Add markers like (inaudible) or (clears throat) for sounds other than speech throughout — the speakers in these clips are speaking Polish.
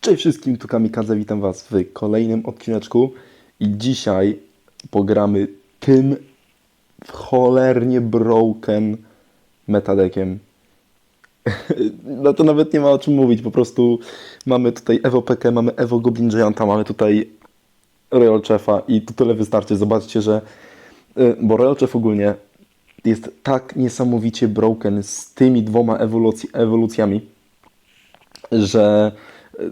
Cześć wszystkim, tu Kamikaze, witam Was w kolejnym odcineczku i dzisiaj pogramy tym cholernie broken metadekiem. (laughs) No to nawet nie ma o czym mówić, po prostu mamy tutaj Evo Pekę, mamy Evo Goblin Gianta, mamy tutaj Royal Chefa i to tyle wystarczy. Zobaczcie, że y, bo Royal Chef ogólnie jest tak niesamowicie broken z tymi dwoma ewolucji, ewolucjami, że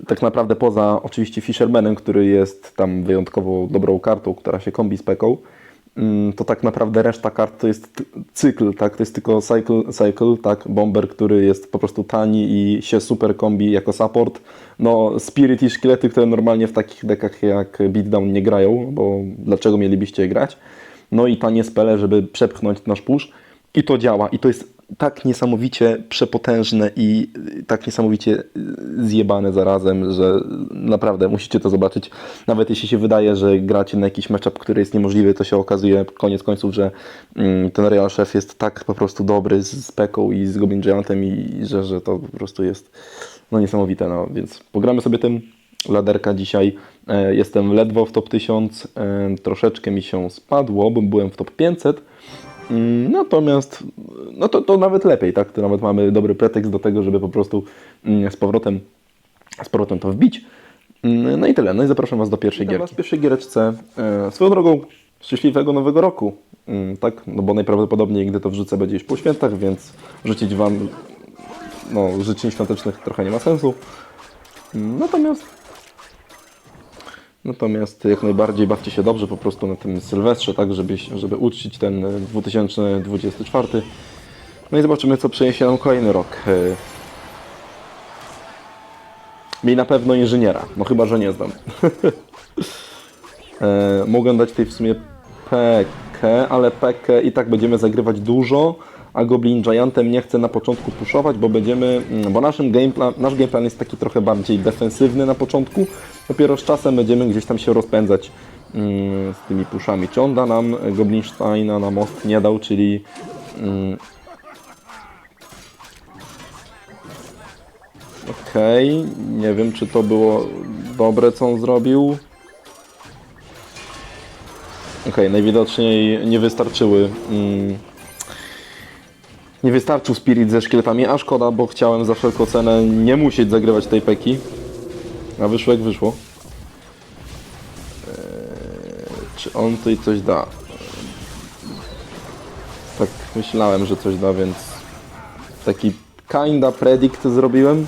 tak naprawdę poza oczywiście Fishermanem, który jest tam wyjątkowo dobrą kartą, która się kombi z peką, mm, to tak naprawdę reszta kart to jest cykl, tak? To jest tylko cycle, cycle, tak? Bomber, który jest po prostu tani i się super kombi jako support. No, Spirit i szkielety, które normalnie w takich dekach jak Beatdown nie grają, bo dlaczego mielibyście grać? No i tanie spele, żeby przepchnąć nasz push. I to działa. I to jest tak niesamowicie przepotężne i y, tak niesamowicie y, zjebane zarazem, że naprawdę musicie to zobaczyć. Nawet jeśli się wydaje, że gracie na jakiś matchup, który jest niemożliwy, to się okazuje koniec końców, że mm, ten Real Chef jest tak po prostu dobry z, Peką i z Goblin Giantem i że, że to po prostu jest no niesamowite. No. Więc pogramy sobie tym. Laderka dzisiaj. E, Jestem ledwo w top 1000. e, Troszeczkę mi się spadło, bo byłem w top 500. Mm, Natomiast no to, to nawet lepiej, tak? To nawet mamy dobry pretekst do tego, żeby po prostu mm, z powrotem, z powrotem to wbić. Mm, No i tyle. No i zapraszam Was do pierwszej Witam gierki. w pierwszej giereczce. E, Swoją drogą szczęśliwego nowego roku. Tak? No bo najprawdopodobniej, gdy to wrzucę, będzie już po świętach, więc życzyć Wam no, życzeń świątecznych trochę nie ma sensu. Natomiast Natomiast jak najbardziej bawcie się dobrze po prostu na tym Sylwestrze, tak, żeby, żeby uczcić ten e, 2024. No i zobaczymy, co przyniesie nam kolejny rok. E, Mi na pewno inżyniera, no chyba, że nie znam. (laughs) e, mogę dać tutaj w sumie pekę, ale pekę i tak będziemy zagrywać dużo, a Goblin Giantem nie chcę na początku puszować, bo będziemy, mm, bo naszym gameplan, nasz gameplan jest taki trochę bardziej defensywny na początku, dopiero z czasem będziemy gdzieś tam się rozpędzać mm, z tymi puszami. Czy on da nam Goblinsteina na most? Nie dał, czyli mm, Okej, nie wiem czy to było dobre co on zrobił. Okej, najwidoczniej nie wystarczyły. Mm, nie wystarczył Spirit ze szkieletami, a szkoda, bo chciałem za wszelką cenę nie musieć zagrywać tej peki. A wyszło jak wyszło. Eee, czy on tutaj coś da? Tak myślałem, że coś da, więc taki kinda predict zrobiłem.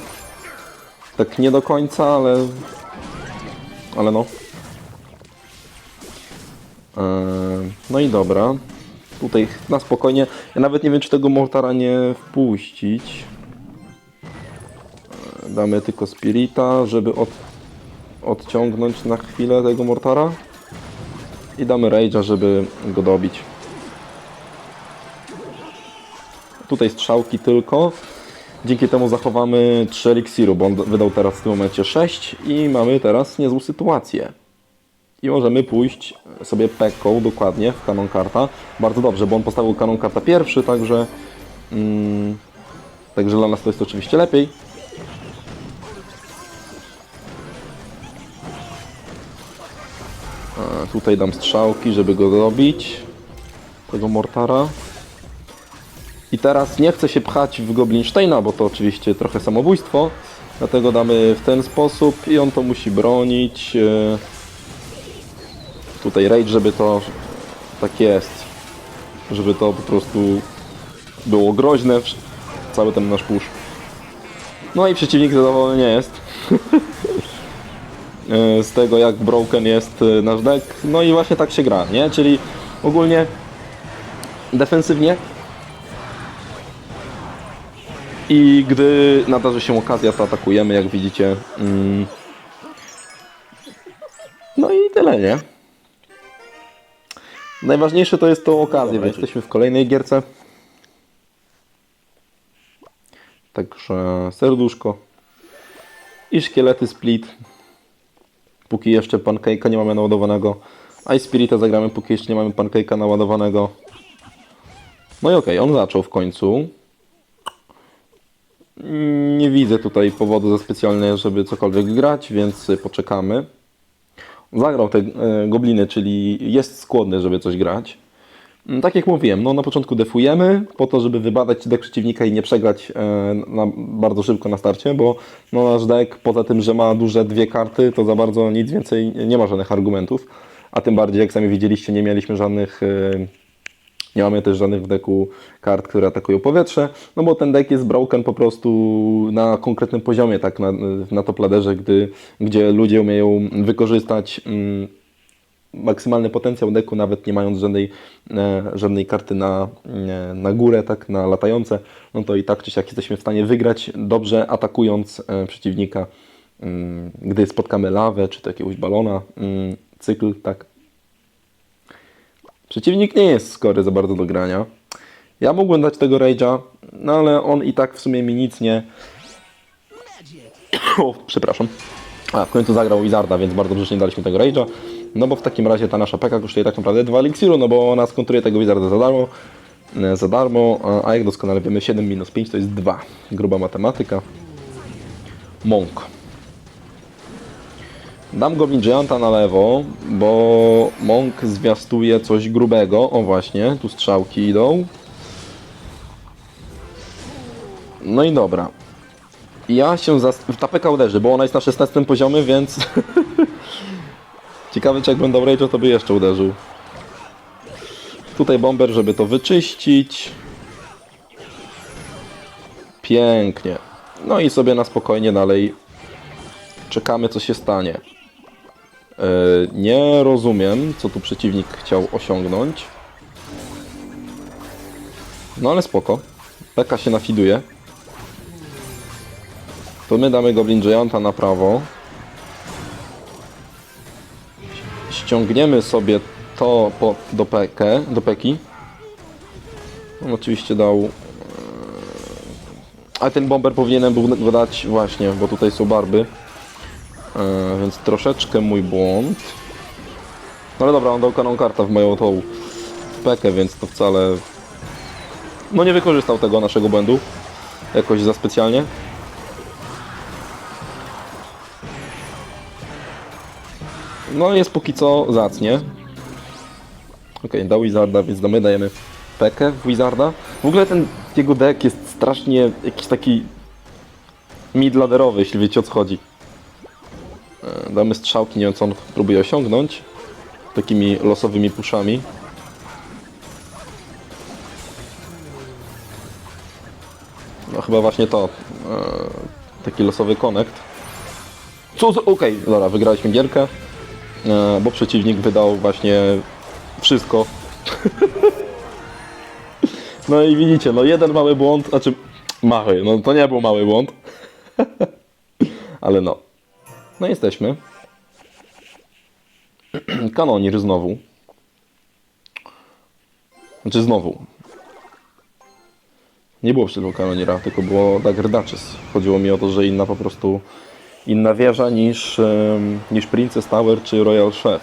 Tak nie do końca, ale ale no. Eee, No i dobra. Tutaj na spokojnie. Ja nawet nie wiem, czy tego mortara nie wpuścić. Eee, Damy tylko spirita, żeby od, odciągnąć na chwilę tego mortara. I damy rage'a, żeby go dobić. Tutaj strzałki tylko. Dzięki temu zachowamy 3 eliksiru, bo on wydał teraz w tym momencie 6 i mamy teraz niezłą sytuację. I możemy pójść sobie peką dokładnie w kanon karta. Bardzo dobrze, bo on postawił kanon karta pierwszy, także mm, także dla nas to jest oczywiście lepiej. Tutaj dam strzałki, żeby go dobić. Tego mortara. I teraz nie chcę się pchać w Goblinsteina, bo to oczywiście trochę samobójstwo. Dlatego damy w ten sposób i on to musi bronić. e, Tutaj rage, żeby to tak jest. Żeby to po prostu było groźne. Cały ten nasz push. No i przeciwnik zadowolony nie jest. (laughs) E, Z tego jak broken jest e, nasz deck. No i właśnie tak się gra, nie? Czyli ogólnie defensywnie i gdy nadarzy się okazja, to atakujemy, jak widzicie. Mm. No i tyle, nie? Najważniejsze to jest tą okazję, więc jesteśmy w kolejnej gierce. Także serduszko i szkielety split. Póki jeszcze pancake'a nie mamy naładowanego. A i Spirita zagramy, póki jeszcze nie mamy pancake'a naładowanego. No i okej, on zaczął w końcu. Nie widzę tutaj powodu za specjalnie, żeby cokolwiek grać, więc poczekamy. Zagrał te e, gobliny, czyli jest skłonny, żeby coś grać. Mm, Tak jak mówiłem, no na początku defujemy po to, żeby wybadać deck przeciwnika i nie przegrać e, na, bardzo szybko na starcie, bo no, nasz deck poza tym, że ma duże dwie karty, to za bardzo nic więcej nie ma żadnych argumentów. A tym bardziej, jak sami widzieliście, nie mieliśmy żadnych e, nie mamy też żadnych w deku kart, które atakują powietrze, no bo ten deck jest broken po prostu na konkretnym poziomie, tak na, na top ladderze, gdy, gdzie ludzie umieją wykorzystać mm, maksymalny potencjał deku, nawet nie mając żadnej, e, żadnej karty na, e, na górę, tak, na latające, no to i tak czy siak jesteśmy w stanie wygrać dobrze atakując e, przeciwnika, mm, gdy spotkamy lawę, czy to jakiegoś balona, mm, cykl, tak, Przeciwnik nie jest skory za bardzo do grania. Ja mógłbym dać tego Rage'a, no ale on i tak w sumie mi nic nie... (coughs) O, przepraszam. A, w końcu zagrał Wizarda, więc bardzo dobrze, że nie daliśmy tego Rage'a. No bo w takim razie ta nasza peka kosztuje tak naprawdę 2 eliksiru, no bo ona skontruje tego Wizarda za darmo. e, Za darmo, a- jak doskonale wiemy 7 minus 5 to jest 2. Gruba matematyka. Monk. Dam Goblin Gianta na lewo, bo Monk zwiastuje coś grubego. O właśnie, tu strzałki idą. No i dobra. Ja się zast- Ta uderzy, bo ona jest na 16 poziomie, więc... (laughs) Ciekawy, czy jak będę Rage'o, to by jeszcze uderzył. Tutaj bomber, żeby to wyczyścić. Pięknie. No i sobie na spokojnie dalej czekamy, co się stanie. E, Nie rozumiem, co tu przeciwnik chciał osiągnąć. No ale spoko. Peka się nafiduje. To my damy Goblin Gianta na prawo. Ściągniemy sobie to po, do, pekę, do peki. On oczywiście dał... e, A ten bomber powinienem był dać właśnie, bo tutaj są barby. E, więc troszeczkę mój błąd. No ale dobra, on dał kanon karta w moją tą pekę, więc to wcale... No nie wykorzystał tego naszego błędu. Jakoś za specjalnie. No jest póki co zacnie. Okej, dał Wizarda, więc my dajemy pekę w Wizarda. W ogóle ten jego deck jest strasznie jakiś taki mid-ladderowy, jeśli wiecie o co chodzi. E, Damy strzałki, nie wiem co on próbuje osiągnąć. Takimi losowymi puszami. No chyba właśnie to. E, taki losowy connect. Co. Okej, dobra, wygraliśmy gierkę. E, bo przeciwnik wydał właśnie wszystko. (laughs) no i widzicie, no jeden mały błąd, znaczy mały, no to nie był mały błąd. (laughs) Ale no. No jesteśmy. (clears throat) Kanonir znowu. Znaczy znowu. Nie było przed Kanonira, tylko było Dagger Duchess. Chodziło mi o to, że inna po prostu inna wieża niż, niż Princess Tower czy Royal Chef.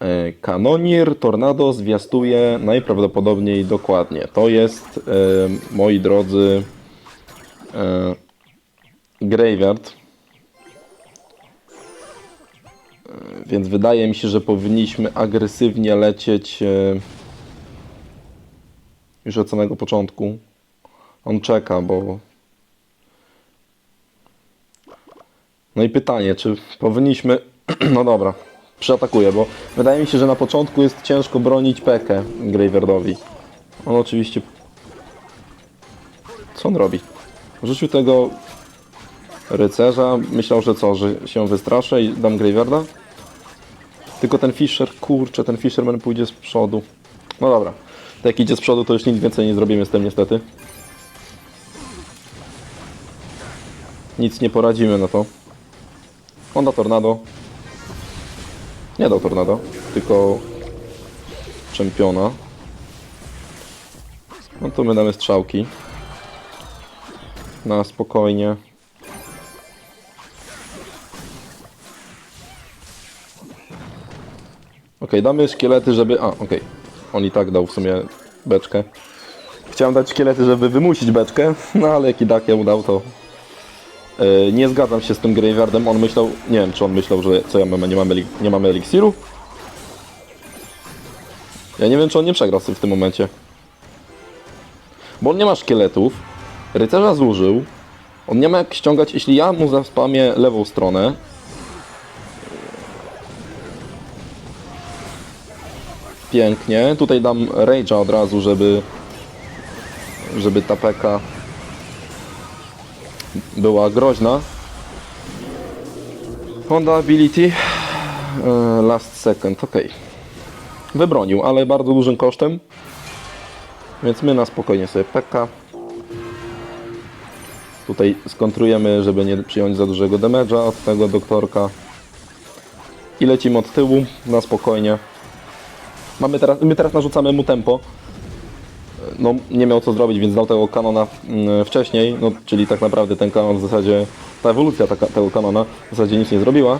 E, Kanonir Tornado zwiastuje najprawdopodobniej dokładnie. To jest, moi drodzy, e, Graveyard. E, Więc wydaje mi się, że powinniśmy agresywnie lecieć e, już od samego początku. On czeka, bo. No i pytanie, czy powinniśmy. (clears throat) No dobra, przyatakuję, bo wydaje mi się, że na początku jest ciężko bronić Pekę Graveyardowi. On oczywiście. Co on robi? Rzucił tego rycerza. Myślał, że co, że się wystraszę i dam Graveyarda? Tylko ten Fisher, kurczę, ten Fisherman pójdzie z przodu. No dobra. To jak idzie z przodu, to już nic więcej nie zrobimy z tym niestety. Nic nie poradzimy na to. On da tornado. Nie dał tornado, tylko czempiona. No to my damy strzałki. Na spokojnie. Okej, damy szkielety, żeby... A, okej. On i tak dał w sumie beczkę. Chciałem dać szkielety, żeby wymusić beczkę, (laughs) no ale jaki dak ja mu dał to... Yy, nie zgadzam się z tym Graveyardem, on myślał... Nie wiem, czy on myślał, że co ja mamy, nie mamy, nie mamy eliksiru? Ja nie wiem, czy on nie przegrał tym w tym momencie. Bo on nie ma szkieletów, rycerza zużył, on nie ma jak ściągać, jeśli ja mu zaspamię lewą stronę, Pięknie. Tutaj dam Rage'a od razu, żeby żeby ta peka była groźna. Honda Ability e, Last Second, ok. Wybronił, ale bardzo dużym kosztem. Więc my na spokojnie sobie peka. Tutaj skontrujemy, żeby nie przyjąć za dużego damage'a od tego doktorka. I lecimy od tyłu na spokojnie. Mamy teraz, my teraz narzucamy mu tempo. No, nie miał co zrobić, więc dał tego kanona mm, wcześniej, no, czyli tak naprawdę ten kanon w zasadzie, ta ewolucja taka, tego kanona w zasadzie nic nie zrobiła.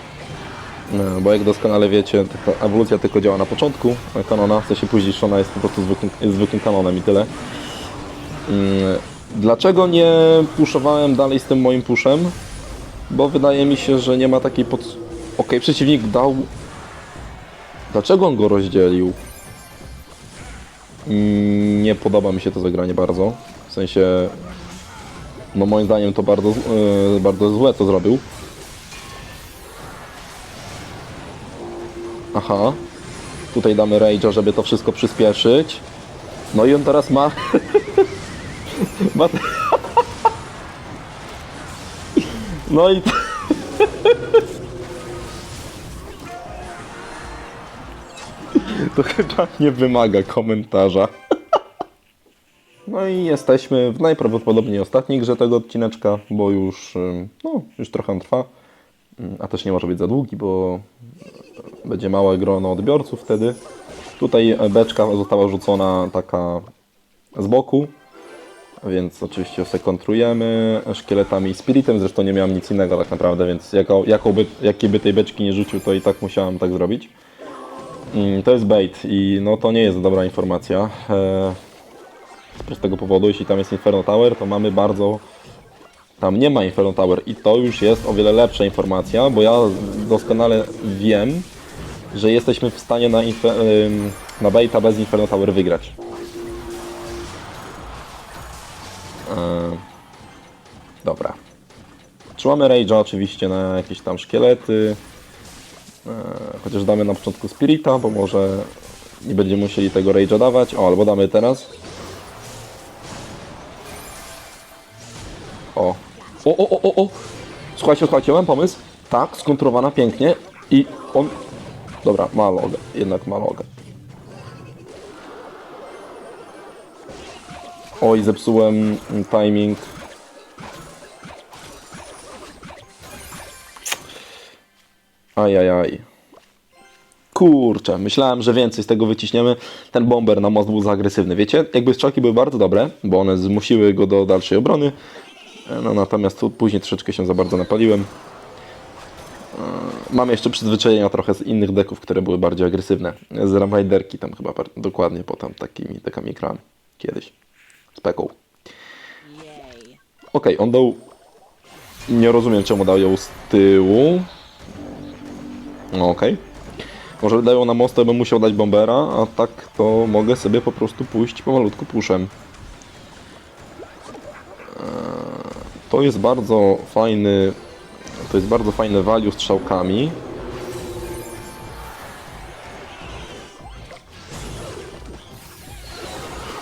No, Bo jak doskonale wiecie, ta ewolucja tylko działa na początku kanona, w sensie później ona jest po prostu zwykłym, zwykłym kanonem i tyle. Mm, Dlaczego nie puszowałem dalej z tym moim puszem? Bo wydaje mi się, że nie ma takiej pod... Okej, przeciwnik dał Dlaczego on go rozdzielił? Mm, Nie podoba mi się to zagranie bardzo. W sensie, no moim zdaniem to bardzo, yy, bardzo złe co zrobił. Aha. Tutaj damy Rage'a, żeby to wszystko przyspieszyć. No i on teraz ma... (laughs) ma... (laughs) no i... To chyba nie wymaga komentarza. No i jesteśmy w najprawdopodobniej ostatniej grze tego odcineczka, bo już, no, już trochę trwa. Ym, A też nie może być za długi, bo będzie małe grono odbiorców wtedy. Tutaj beczka została rzucona taka z boku, więc oczywiście se kontrujemy szkieletami i spiritem. Zresztą nie miałem nic innego tak naprawdę, więc jaką, jaką by, jakiej by tej beczki nie rzucił, to i tak musiałem tak zrobić. Mm, To jest bait i no to nie jest dobra informacja. E, z prostego powodu, jeśli tam jest Inferno Tower, to mamy bardzo... Tam nie ma Inferno Tower i to już jest o wiele lepsza informacja, bo ja doskonale wiem, że jesteśmy w stanie na, na baita bez Inferno Tower wygrać. E, dobra. Trzymamy Rage'a oczywiście na jakieś tam szkielety. E, Chociaż damy na początku Spirita, bo może nie będziemy musieli tego Rage'a dawać. O, albo damy teraz. O. O, o, o, o, o. Słuchajcie, słuchajcie, mam pomysł. Tak, skontrowana pięknie. I on... Dobra, ma logę. Jednak ma logę. Oj, zepsułem timing. Ajajaj. Kurczę, myślałem, że więcej z tego wyciśniemy. Ten bomber na most był za agresywny. Wiecie, jakby strzałki były bardzo dobre, bo one zmusiły go do dalszej obrony. No natomiast tu później troszeczkę się za bardzo napaliłem. Eee, Mam jeszcze przyzwyczajenia trochę z innych deków, które były bardziej agresywne. Z Ramajderki tam chyba dokładnie potem takimi dekami grałem kiedyś. Z Peką. Okej, on dał... Nie rozumiem czemu dał ją z tyłu. No okej. Może dają na most, to bym musiał dać bombera, a tak to mogę sobie po prostu pójść pomalutku puszem. Eee, To jest bardzo fajny... To jest bardzo fajne value strzałkami.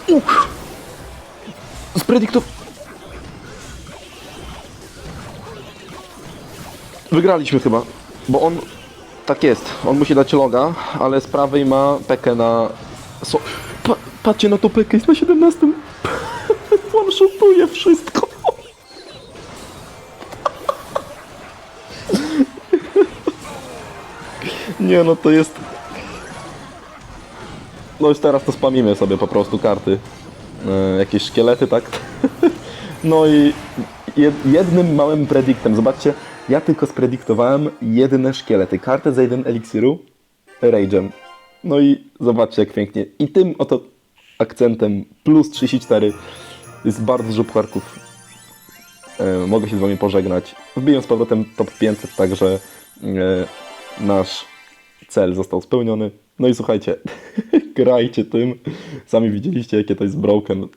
Uch! Z prediktów... Wygraliśmy chyba, bo on tak jest, on musi dać loga, ale z prawej ma pekę na... So... Pa, patrzcie na to pekę, jest na 17. On szutuje wszystko. (laughs) Nie no, to jest... No już teraz to spamimy sobie po prostu karty. E, jakieś szkielety, tak? (laughs) No i jed- jednym małym prediktem, zobaczcie, ja tylko sprediktowałem jedyne szkielety. Kartę za jeden eliksiru, rage'em. No i zobaczcie jak pięknie. I tym oto akcentem plus 34. Jest bardzo dużo pucharków. E, mogę się z wami pożegnać. Wbiję z powrotem top 500, także e, nasz cel został spełniony. No i słuchajcie, (laughs) grajcie tym. Sami widzieliście, jakie to jest broken.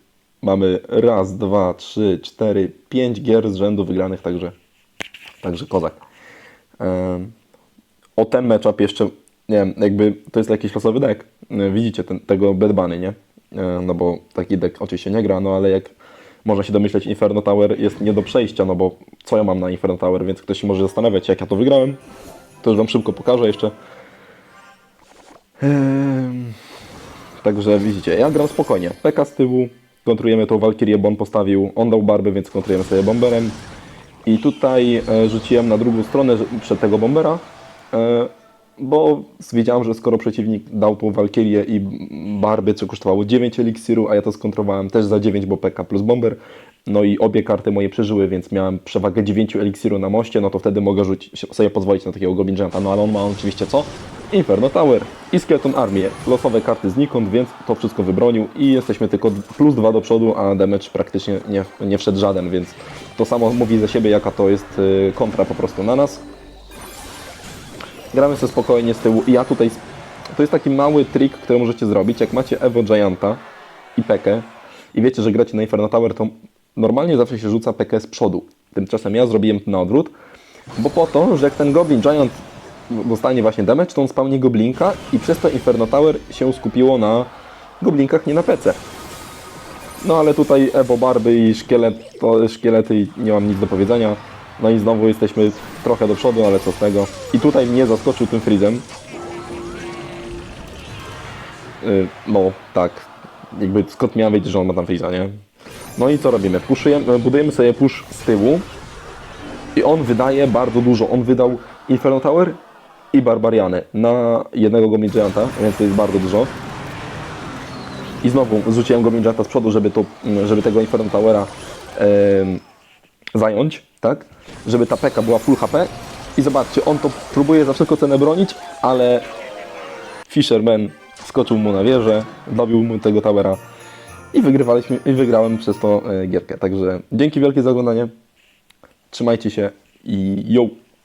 Mamy raz, dwa, trzy, cztery, pięć gier z rzędu wygranych, także, także kozak. O ten matchup jeszcze, nie wiem, jakby to jest jakiś losowy deck. E, Widzicie ten, tego Bad Bunny, nie? E, No bo taki deck oczywiście nie gra, no ale jak można się domyśleć, Inferno Tower jest nie do przejścia, no bo co ja mam na Inferno Tower, więc ktoś się może zastanawiać, jak ja to wygrałem. To już Wam szybko pokażę jeszcze. Także widzicie, ja gram spokojnie. PK z tyłu, kontrujemy tą Valkyrię, bo on postawił, on dał barby, więc kontrujemy sobie bomberem. I tutaj e, rzuciłem na drugą stronę przed tego bombera, e, bo wiedziałem, że skoro przeciwnik dał tą Valkyrię i barby, co kosztowało 9 eliksiru, a ja to skontrowałem też za 9, bo PK plus bomber, no i obie karty moje przeżyły, więc miałem przewagę 9 eliksiru na moście, no to wtedy mogę rzucić, sobie pozwolić na takiego Goblin Gianta, no ale on ma oczywiście co? Inferno Tower i Skeleton Armię, losowe karty znikąd, więc to wszystko wybronił i jesteśmy tylko plus 2 do przodu, a damage praktycznie nie, nie wszedł żaden, więc to samo mówi za siebie, jaka to jest y, kontra po prostu na nas. Gramy sobie spokojnie z tyłu ja tutaj, to jest taki mały trik, który możecie zrobić, jak macie Evo Gianta i Pekę i wiecie, że gracie na Inferno Tower, to normalnie zawsze się rzuca Pekę z przodu. Tymczasem ja zrobiłem to na odwrót, bo po to, że jak ten Goblin Giant dostanie właśnie damage, to on spawnie Goblinka i przez to Inferno Tower się skupiło na Goblinkach, nie na Pece. No ale tutaj Evo Barby i szkielet, to szkielety i nie mam nic do powiedzenia. No i znowu jesteśmy trochę do przodu, ale co z tego. I tutaj mnie zaskoczył tym freezem. Yy, no, tak. Jakby skąd miałem wiedzieć, że on ma tam freeza, nie? No i co robimy? Puszujemy, budujemy sobie push z tyłu i on wydaje bardzo dużo. On wydał Inferno Tower i Barbariany na jednego Goblin Gianta, więc to jest bardzo dużo. I znowu zrzuciłem Goblin Gianta z przodu, żeby, to, żeby tego Inferno Towera em, zająć, tak? Żeby ta peka była full HP. I zobaczcie, on to próbuje za wszelką cenę bronić, ale Fisherman skoczył mu na wieżę, dobił mu tego towera i wygrywaliśmy, i wygrałem przez to e, gierkę. Także dzięki wielkie za oglądanie. Trzymajcie się i yo!